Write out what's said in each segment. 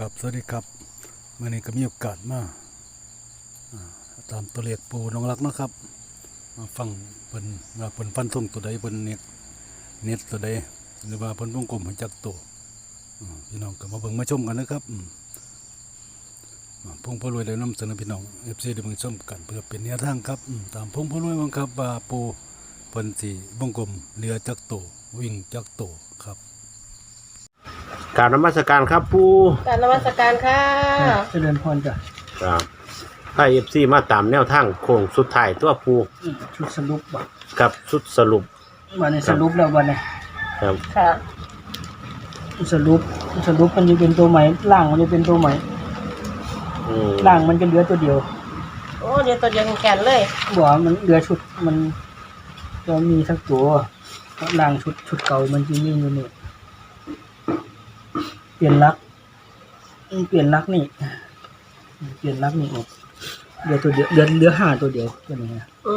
กับสวัสดีครับมื่อนี้ก็มีโอกาสมาตามตัวเลขปูน้องรักนะครับ มาฟังเพิ่นว่าเพิ่นฟันธงตัวใดเพิ่นเน็ตเน็ตตัวใดหรือว่าเพิ่นวงกลมให้จักตัวพี่น้องก็มาเบิ่งมาชมกันนะครับพงพอรวยได้นำเสนอพี่น้อง FC ได้เบิ่งชมกันเพื่อเป็นแนวทางครับตามพงพอรวยบังครับว่าปูเพิ่นสิวงกลมเรือจักตัววิ่งจักตัวครับ กรารนมัสการครับปูกรารนมัสการค่ะเจริญพรจ้ะครับถ้าเอฟซีมาตามแนวทางโค้งสุดท้ายตัวปูอืมชุดสรุปบ่กับสุดสรุปวันนี้สรุปแล้ววันนี้ครับค่ะชุดสรุปชุดสรุปมันจะเป็นตัวใหม่ล่างมันจะเป็นตัวใหม่อืมล่างมันจะเหลือตัวเดียวโอ้เดี๋ยวตัวเดียวแกนเลยบอกว่ามันเหลือชุดมันจะมีสักตัวล่างชุดชุดเก่ามันจะมีอยู่นี่ เปลี่ยนลักอืมเปลี่ยนลักนี่ เปลี่ยนลักนี่ออกเหลือตัวเดียวเหลือเหลือห้าตัวเดียวตัวนี้นะอื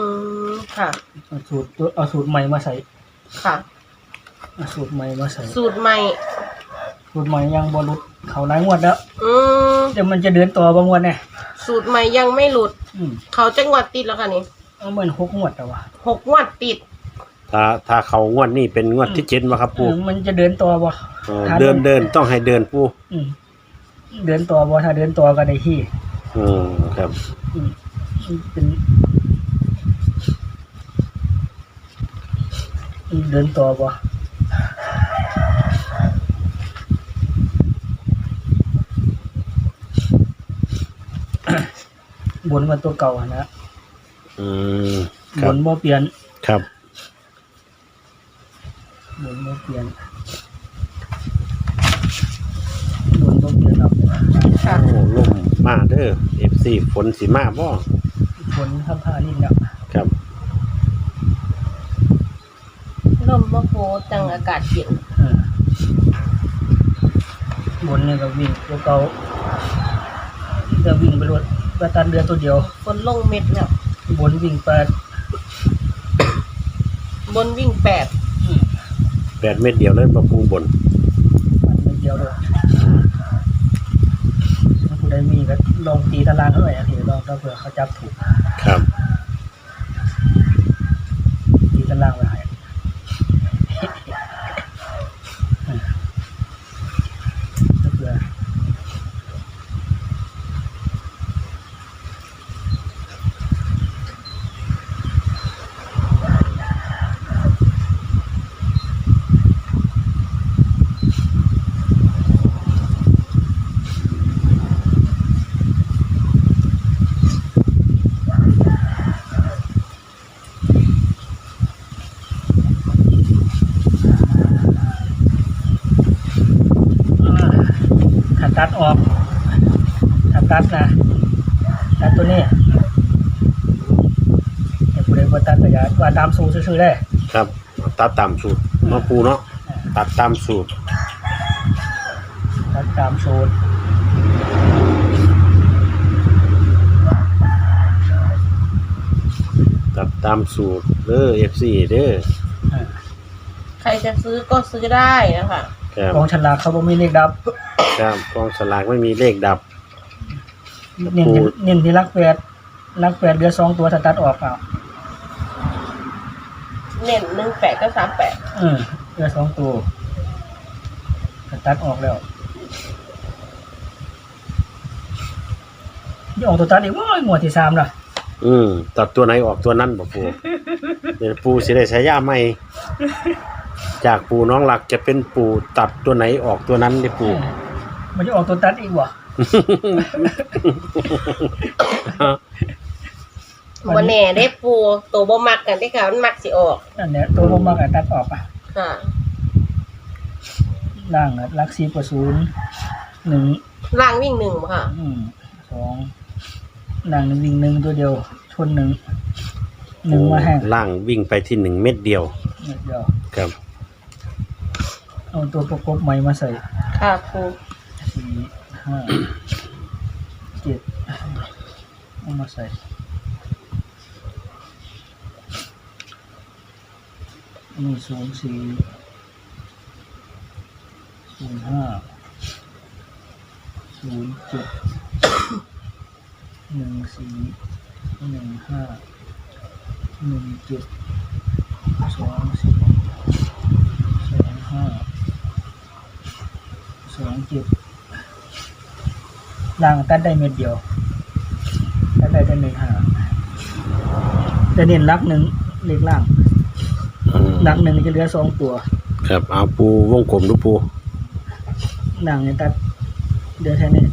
มค่ะ เอาสูตรตัวเอาสูตรใหม่มาใส่ค่ะ เอาสูตรใหม่มาใส่สูตรใหม่ สูตรใหม่ยังบอลุดเขาหลายงวดแล้วอืมเดี๋ยวมันจะเดินต่อบางวันเนี่ยสูตรใหม่ยังไม่หลุด อืมเขาจังหวัดติดแล้วค่ะนี่เอาเหมือนหกงวดแต่ว่าหกงวดติด ถ้าถ้าเขางวดนี้เป็นงวดที่เจ็ดมาครับปูมันจะเดินต่อบ่เออเดินเดินต้องให้เดินปูอืมเดินต่อบ่ถ้าเดินต่อก็ได้ที่อืมครับอืมมันเป็นอืมเดินต่อบ่บนมาตัวเก่าอะนะอืมคบรับนบ่เปลี่ยนครับบนบ่ เปลี่ยนบนบ่เปลี่ยนหรอกค่ะโอ้ลมมาเด้อเอฟซีฝนสีมาบ่ฝนข้ามพานี่แล้วครับ ลมมะโพจังอากาศเย็นเออบนนี่ก็วิ่งตัวเก่าจะวิ่งไปรถประตันเรือตัวเดียว ฝนลงเม็ดแล้วบนวิ่งแปดบนวิ่งแปดอืม แปดเม็ดเดียวเลยมาปูบนมันเม็ดเดียวเลยถ้าผู้ใดมีก็ลองตีตารางเท่าไหร่อะทีลองถ้าเผื่อเขาจับถูก ครับ ตีตารางไว้ให้ถ้าเผื่อ อ่า ถ้าตัดออกถ้าตัดนะตัดตัวนี้แต่ผู้ใดบ่ตัดก็อย่าว่าตามสูตรซื่อๆได้ ครับ ตัดตามสูตรมาปูเนาะตัดตามสูตร ตัดตามสูตรตัดตามสูตรเด้อเอฟซีเด้ออ่าใครจะซื้อก็ซื้อได้นะคะ ครับกองฉลากเขาบ่มีเลขดับ ครับกองสลากไม่มีเลขดับ เน้นที่เน้นที่ลักแปดลักแปดเหลือสองตัวถ้าตัดออกเปล่าเน้นหนึ่งแปดก็สามแปดเออเหลือสองตัวถ้าตัดออกแล้วนี่ออกตัวตัดอีกว้ายหมวดที่สามล่ะอืมตัดตัวไหนออกตัวนั้นบ่ปูเดี๋ยวปูสิได้ใช้ยาใหม่ จากปูน้องหลักจะเป็นปูตัดตัวไหนออกตัวนั้นได้ปู มันจะออกตัวตัดอีกวะวันแน่ได้ปูตัวบ่มักกันได้ค่ะมันมักสิออกอันเนี้ยตัวลงมากตัดออกอะค่ะล่างอะลักสีกว่าศูนย์หนึ่งล่างวิ่งหนึ่งบ่ค่ะอืมสองล่างหนึ่งวิ่งหนึ่งตัวเดียว ชนหนึ่งหนึ่งมาแห้งล่างวิ่งไปที่หนึ่งเม็ดเดียวนิดเดียวครับเอาตัวประกบใหม่มาใส่ ค่ะปู สี่ห้าเจ็ดเอามาใส่นี่ศูนย์สี่ศูนย์ห้าศูนย์เจ็ดหนึ่งสี่หนึ่งห้าหนึ่งเจ็ดสองสี่สองห้าสองเจ็ด ล่างตัดได้เม็ดเดียวตัดได้แต่หนึ่งห้าจะเน้นรักหนึ่งเล็กล่างอืมรักหนึ่งจะเหลือสองตัวครับเอาปูวงกลมดูปูหนังเนี่ยตัดเดือแค่นี้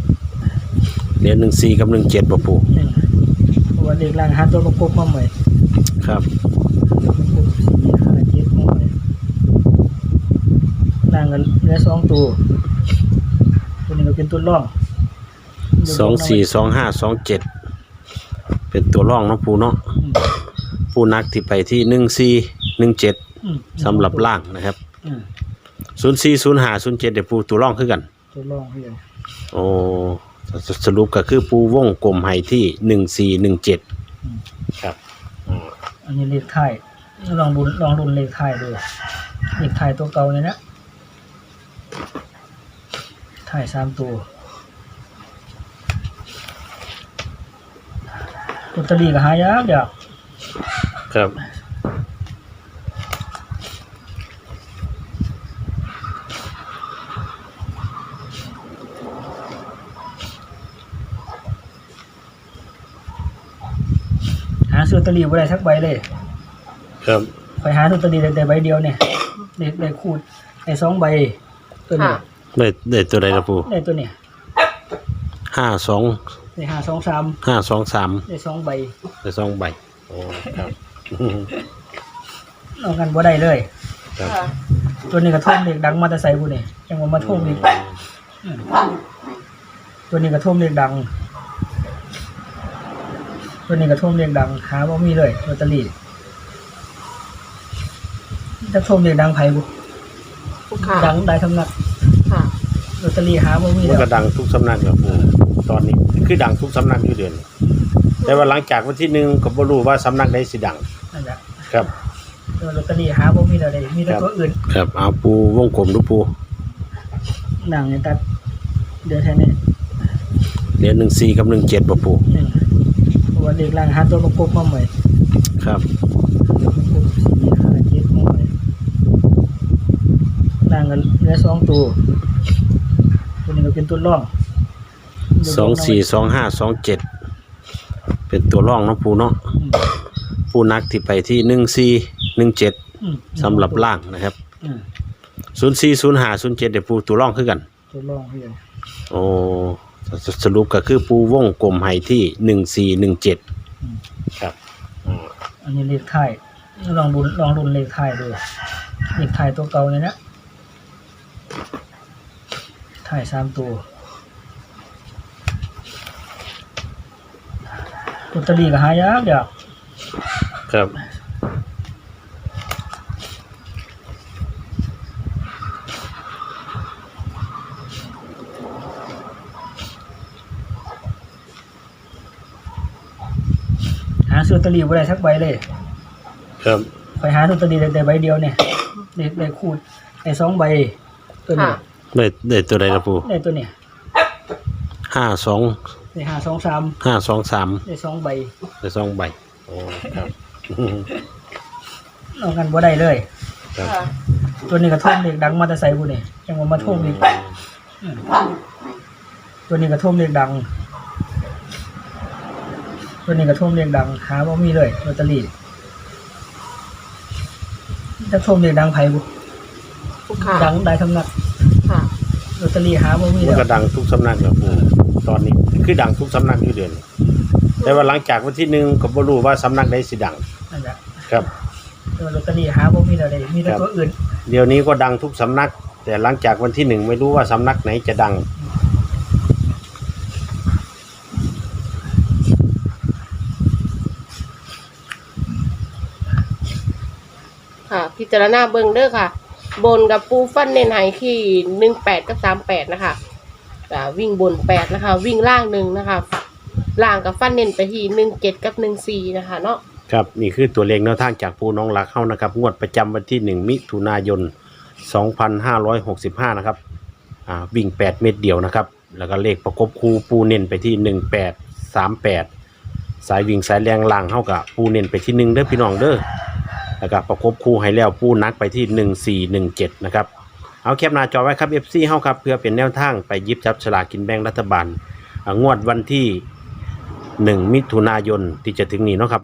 เหรียญหนึ่งสี่กับหนึ่งเจ็ดบ่ปูหนึ่งเพราะว่าเล็กล่างหาตัวประกบมาใหม่ครับตัวประกบสี่ห้าเจ็ดมาใหม่ล่างกันเหลือสองตัวตัวนี้ก็เป็นตัวร่อง สองสี่สองห้าสองเจ็ดเป็นตัวร่องเนาะปูเนาะอืมปูนักที่ไปที่หนึ่งสี่หนึ่งเจ็ดอืมสำหรับล่างนะครับอืมศูนย์สี่ศูนย์ห้าศูนย์เจ็ดเดี๋ยวปูตัวร่องคือกันตัวร่องเพื่อนโอ้สสรุปก็คือปูวงกลมไห้ที่หนึ่งสี่หนึ่งเจ็ดครับอ่าอันนี้เลขไทายลองดูลองดูเลขไทายดูเลขไทายตัวเก่าเลยนะไทายสามตัวลอ ตเตอรี่ก็หายากเดี๋ยวครับหาซื้อลอตเตอรี่บ่ได้สักใบเลยครับไปหาลอตเตอรี่ได้แต่ใบเดียวเนี่ยได้ได้คูดได้สองใบตัวนี้ค่ะ ได้ได้ตัวใดละปูได้ตัวเนี้ยห้าสอง ได้ห้าสองสามห้าสองสามได้สองใบได้สองใบโอ้ครับนอกกันบ่ได้เลย ครับค่ะตัวนี้กระท่อมเด็กดังมาแต่ใส่กูนี่ยังว่ามาท่มอีกอืมตัวนี้กระท่อมเด็กดัง ตัวนี้กระท่อมเด็กดังหาว่ามีเลยลอตเตอรี่จะท่มเด็กดังไผบุค่ะดังได้ทำนักค่ะ ลอตเตอรี่หาว่ามีมันแล้วก็ดังทุกสำนักครับปู ตอนนี้ คือดังทุกสำนักอยู่เดือนนี้แต่ว่าหลังจากวันที่หนึ่งก็บ่รู้ว่าสำนักใดสิดังนั่นแหละครับ ตัวลอตเตอรี่หาว่ามีแล้วได้มีแต่ตัวอื่นครับเอาปูวงกลมดูปูหนังเนี่ยตัดเดือแค่นี้เหรียญหนึ่งสี่กับหนึ่งเจ็ดบ่ปูหนึ่งเพราะว่าเด็กล่างหาตัวประกบมาใหม่ครับตัวประกบสี่ห้าเจ็ดมาใหม่ล่างกันเหลือสองตัวตัวนี้ก็เป็นตัวร่อง สองสี่สองห้าสองเจ็ดเป็นตัวร่องเนาะปูเนาะอืมปูนักที่ไปที่หนึ่งสี่หนึ่งเจ็ดอืมสำหรับล่างนะครับอืมศูนย์สี่ศูนย์ห้าศูนย์เจ็ดเดี๋ยวปูตัวร่องคือกัน ตัวร่องเพื่อนโอ้สสรุปก็คือปูวงกลมไห้ที่หนึ่งสี่หนึ่งเจ็ดครับอ่าอันนี้เลขไทายลองดูลองดูเลขไทายดูเลขไทายตัวเก่าเลยนะไทายสามตัว ลอตเตอรี่ก็หายากเดี๋ยวครับ หาซื้อลอตเตอรี่บ่ได้สักใบเลยครับไปหาลอตเตอรี่ได้แต่ใบเดียวเนี่ยได้ได้คูดได้สองใบตัวนี้ค่ะ ได้ได้ตัวใดละปูได้ตัวเนี้ยห้าสอง ได้ห้าสองสามห้าสองสามได้สองใบได้สองใบโอ้ครับนอกกันบ่ได้เลย ครับ ค่ะตัวนี้กระท่อมเด็กดังมาแต่ใส่กูนี่ยังว่ามาท่มอีกอืมตัวนี้กระท่อมเด็กดัง ตัวนี้กระท่อมเด็กดังหาว่ามีเลยลอตเตอรี่จะท่มเด็กดังไผบุค่ะดังได้ทำนักค่ะลอตเตอรี่หาว่ามีมันแล้วก็ดังทุกสำนักครับปูตอนนี้ คือดังทุกสำนักอยู่เดือนนี้แต่ว่าหลังจากวันที่หนึ่งก็บ่รู้ว่าสำนักใดสิดังนั่นแหละครับตัวลอตเตอรี่หาว่ามีแล้วได้มีแต่ครับตัวอื่น เดี๋ยวนี้ก็ดังทุกสำนัก แต่หลังจากวันที่หนึ่งไม่รู้ว่าสำนักไหนจะดัง ค่ะ พิจารณาเบิ่งเด้อค่ะ บนกับปูฟันเน้นไห้ที่หนึ่งแปดกับสามแปดนะคะ อ่าวิ่งบนแปดนะคะ วิ่งล่างหนึ่งนะคะล่างกับฟันเน้นไปที่หนึ่งเจ็ดกับหนึ่งสี่นะคะเนาะครับนี่คือตัวเลขแนวทางจากปูน้องหลักเข้านะครับ งวดประจำวันที่หนึ่งมิถุนายน 2565 นะครับอ่าวิ่ง 8 เม็ดเดียวนะครับ แล้วก็เลขประกบคูปูเน้นไปที่หนึ่งแปดสามแปดสายวิ่งสายแรงล่างเท่ากับปูเน้นไปที่หนึ่งเด้อพี่น้องเด้อแล้วก็ประกบคูให้แล้วปูนักไปที่หนึ่งสี่หนึ่งเจ็ดนะครับ เอาแคปหน้าจอไว้ครับ FC เฮาครับเพื่อเป็นแนวทางไปยิบจับฉลากกินแบ่งรัฐบาล งวดวันที่ 1 มิถุนายนที่จะถึงนี้เนาะครับ